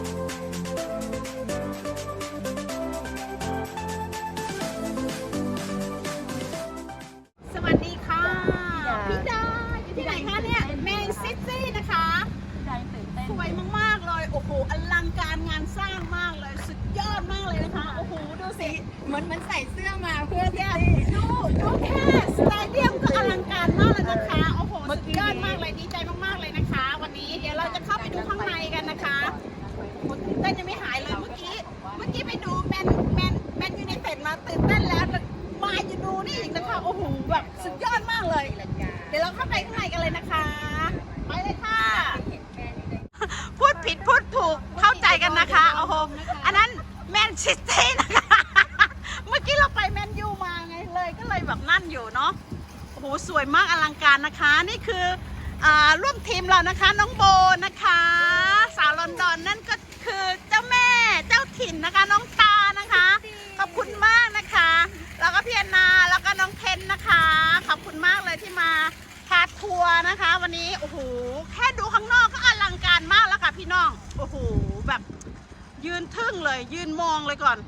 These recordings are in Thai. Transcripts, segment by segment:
สวัสดีค่ะพี่ดาอยู่ที่ไหนคะเนี่ยแมนซิตี้นะคะใจตื่นเต้นสวยมากๆเลยโอ้โหอลังการงานสร้างมากเลยสุดยอดมากเลยนะคะโอ้โหดูสิเหมือนมันใส่เสื้อมาเพื่อที่ดูดูแค่สไตเดียมก็อลังการมากเลยนะคะโอ้โหสุดยอดมากเลยดีใจมากๆเลยนะคะ วันนี้เดี๋ยวเราจะเข้าไปดูข้างในกันนะคะตื่ นยังไม่หายเลยเมื่อกี้ เมื่อกี้ไปดูแมนแมนแมนยูไนเต็ดมาตื่นเต้นแล้วมาอยู่ดูนี่อีกนะคะโอ้โหแบบสุดยอดมากเลย เดี๋ยวเราเข้าไปข้างในกันเลยนะคะ ไปเลยค่ะ พูดผิดพูดถูกเข้าใจกันนะคะโอ้โหอันนั้นแมนซิตี้นะคะเมื่อกี้เราไปแมนยูมาไงเลยก็เลยแบบนั่นอยู่เนาะโอ้โหสวยมากอลังการนะคะ นี่คืออร่วมทีมเรานะคะน้องโบนะคะ แค่ดูข้างนอกก็อลังการมากแล้วค่ะพี่น้อง โอ้โห แบบยืนทึ่งเลย ยืนมองเลยก่อน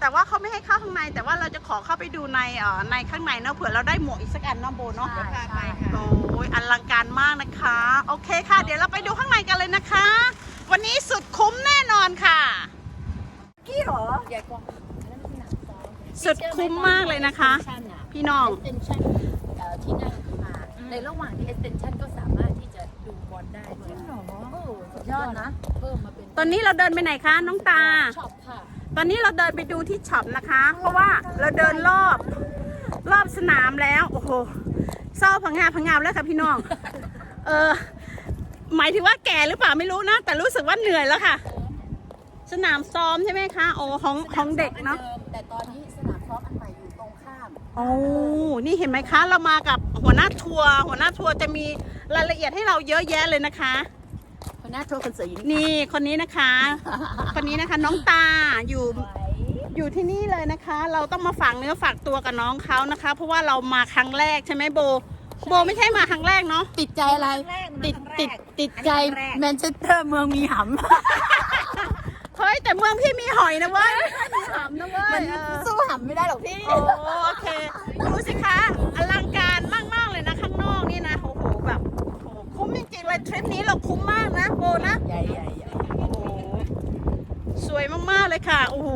แต่ว่าเขาไม่ให้เข้าข้างใน แต่ว่าเราจะขอเข้าไปดูในเอ่อในข้างในเนาะเผื่อเราได้หมวกอีกสักอันเนาะโบเนาะเดี๋ยวพาไปค่ะ โอ้ยอลังการมากนะคะ โอเคค่ะ เดี๋ยวเราไปดูข้างในกันเลยนะคะ วันนี้สุดคุ้มแน่นอนค่ะ กี้เหรอใหญ่กว่าอันนั้นสนามซ้อมสุดคุ้มมากเลยนะคะ พี่น้องเอ็กเซนชั่นที่นั่งมา ในระหว่างที่เอ็กเซนชั่นก็สามารถที่จะดูบอลได้ด้วยจริงเหรอโอ้สุดยอดนะเพิ่มมาเป็นตอนนี้เราเดินไปไหนคะน้องตา ช็อปค่ะตอนนี้เราเดินไปดูที่ช็อปนะคะ เพราะว่าเราเดินรอบรอบสนามแล้ว โอ้โหเศร้าพังงาพังงาแล้วค่ะพี่น้อง เออ หมายถึงว่าแก่หรือเปล่าไม่รู้นะ แต่รู้สึกว่าเหนื่อยแล้วค่ะ สนามซ้อมใช่ไหมคะ โอ้ของของเด็กเนาะสมซ้อมอัดิมแต่ตอนนี้สนามซ้อมอันใหม่อยู่ตรงข้าม โอ้นี่เห็นไหมคะ เรามากับหัวหน้าทัวร์หัวหน้าทัวร์จะมีรายละเอียดให้เราเยอะแยะเลยนะคะ คนหน้าโทรคอนเสิร์ตอยู่นี่นี่คนนี้นะคะ คนนี้นะคะน้องตาอยู่อยู่ที่นี่เลยนะคะ เราต้องมาฝากเนื้อฝากตัวกับน้องเขานะคะ เพราะว่าเรามาครั้งแรกใช่ไหมโบ โบไม่ใช่มาครั้งแรกเนาะ ติดใจอะไร ติดติดติดใจแมนเชสเตอร์เมืองมีหำเฮ้ ยแต่เมืองพี่มีหอยนะเว้ยหำนะเว้ยมันสู้หำไม่ได้หรอกพี่โอ้โอเคดูสิคะอลังการมากๆเลยนะข้างนอกนี่นะโอ้โหแบบโอ้โหคุ้มจริงๆเลยทริปนี้เราคุ้มมากนะโบนะใหญ่ใหญ่ใหญ่โอ้โหสวยมากๆเลยค่ะโอ้โห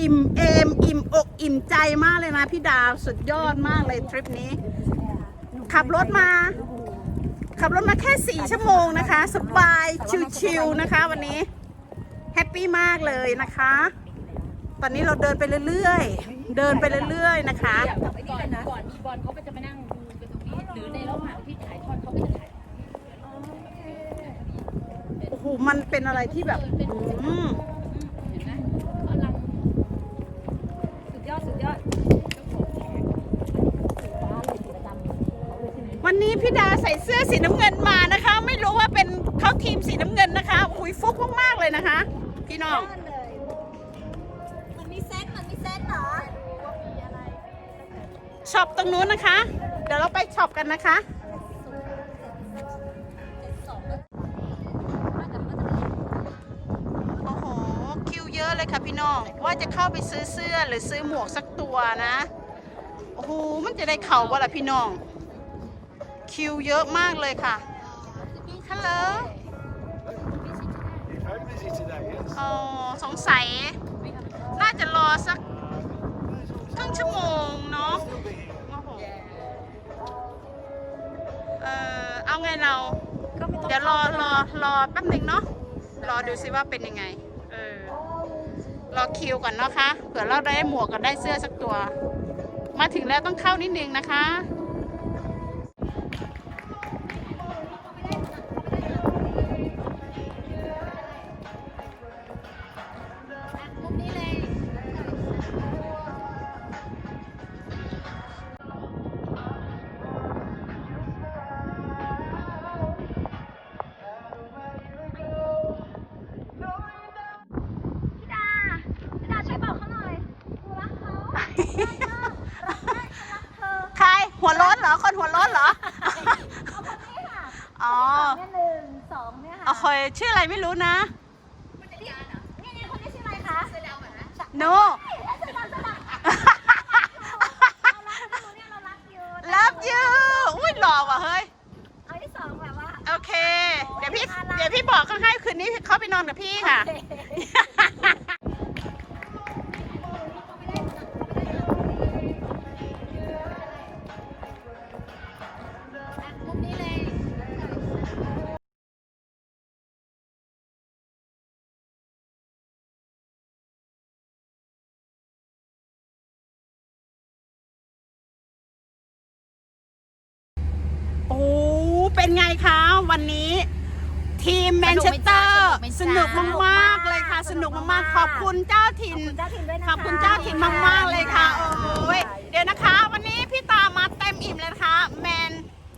อิ่มเอมอิ่มอกอิ่มใจมากเลยนะพี่ดาวสุดยอดมากเลยทริปนี้ ขับรถมาขับรถมาแค่ 4 ชั่วโมงนะคะ สบาย ชิลๆนะคะวันนี้แฮปปี้มากเลยนะคะ ตอนนี้เราเดินไปเรื่อยๆ เดินไปเรื่อยๆนะคะ ก่อนก่อนมีบอลเขาก็จะมานั่งดูกันตรงนี้หรือในระหว่างที่ถ่ายทอดเขาก็จะถ่ายโอ้โห มันเป็นอะไรที่แบบอืมเห็นไหมกำลังสุดยอดสุดยอดวันนี้พี่ดาใส่เสื้อสีน้ำเงินมานะคะ ไม่รู้ว่าเป็นเขาทีมสีน้ำเงินนะคะอุ้ยฟุกมากๆเลยนะคะ พี่น้อง มันมีเซตมันมีเซตเหรอช็อปตรงนู้นนะคะ เดี๋ยวเราไปช็อปกันนะคะ โอ้โห คิวเยอะเลยค่ะพี่น้อง ว่าจะเข้าไปซื้อเสื้อหรือซื้อหมวกสักตัวนะ โอ้โห มันจะได้เข่าวะล่ะพี่น้อง คิวเยอะมากเลยค่ะฮัลโหล อ๋อสงสัย น่าจะรอสักครึ่งชั่วโมงเนาะโอ้โหเออเอาไงเราเดี๋ยวรอรอรอแป๊บหนึ่งเนาะรอดูซิว่าเป็นยังไง เออ รอคิวก่อนเนาะคะเผื่อเราได้หมวกกับได้เสื้อสักตัว มาถึงแล้วต้องเข้านิดนึงนะคะ ใครหัวร้อนเหรอ คนหัวร้อนเหรอ เอาคนนี้ค่ะอ๋อหนึ่งสองเนี่ยค่ะเอาคอยชื่ออะไรไม่รู้นะนี่นี่คนนี้ชื่ออะไรคะเสื้อเหรอนะโนเสื้อดำเสื้อดำลับยูอุ้ยหล่อว่ะเฮ้ยเอาที่สองแบบว่า โอเค เดี๋ยวพี่ เดี๋ยวพี่บอกเขาให้คืนนี้เขาไปนอนกับพี่ค่ะ เป็นไงคะวันนี้ ทีมแมนเชสเตอร์สนุกมากๆเลยค่ะสนุกมากๆขอบคุณเจ้าถิ่นเจ้าถิ่นด้วยนะคะขอบคุณเจ้าถิ่นมากๆเลยค่ะโอ้ยเดี๋ยวนะคะ วันนี้พี่ตามาเต็มอิ่มเลยนะคะแมน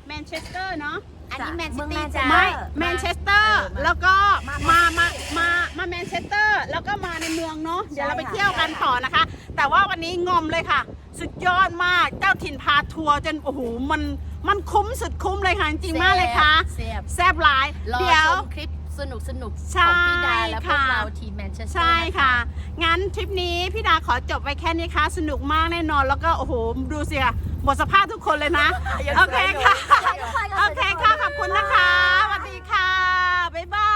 แมนเชสเตอร์เนาะอันนี้แมนเมืซิองตี้แมนเชจ้าสเตอร์ไม่แมนเชสเตอร์แล้วก็มามามามาแมนเชสเตอร์แล้วก็มาในเมืองเนาะเดี๋ยวเราไปเที่ยวกันต่อนะคะ แต่ว่าวันนี้งอมเลยค่ะ สุดยอดมากเจ้าถิ่นพาทัวร์จนโอ้โหมัน มันคุ้มสุดคุ้มเลยค่ะจริงๆมากเลยค่ะแซ่บ แซ่บหลายรอเดี๋ยว ชมคลิปสนุกสนุกๆใช่ของพี่ดาและพวกค่ะเราทีมแมนเชสเตอร์ใช่ค่ะ งั้นทริปนี้พี่ดาขอจบไว้แค่นี้ค่ะ สนุกมากแน่นอน แล้วก็โอ้โห ดูสิค่ะหมดสภาพทุกคนเลยนะโอเคค่ะโอเคค่ะ ขอบคุณนะคะ สวัสดีค่ะ บ๊ายบา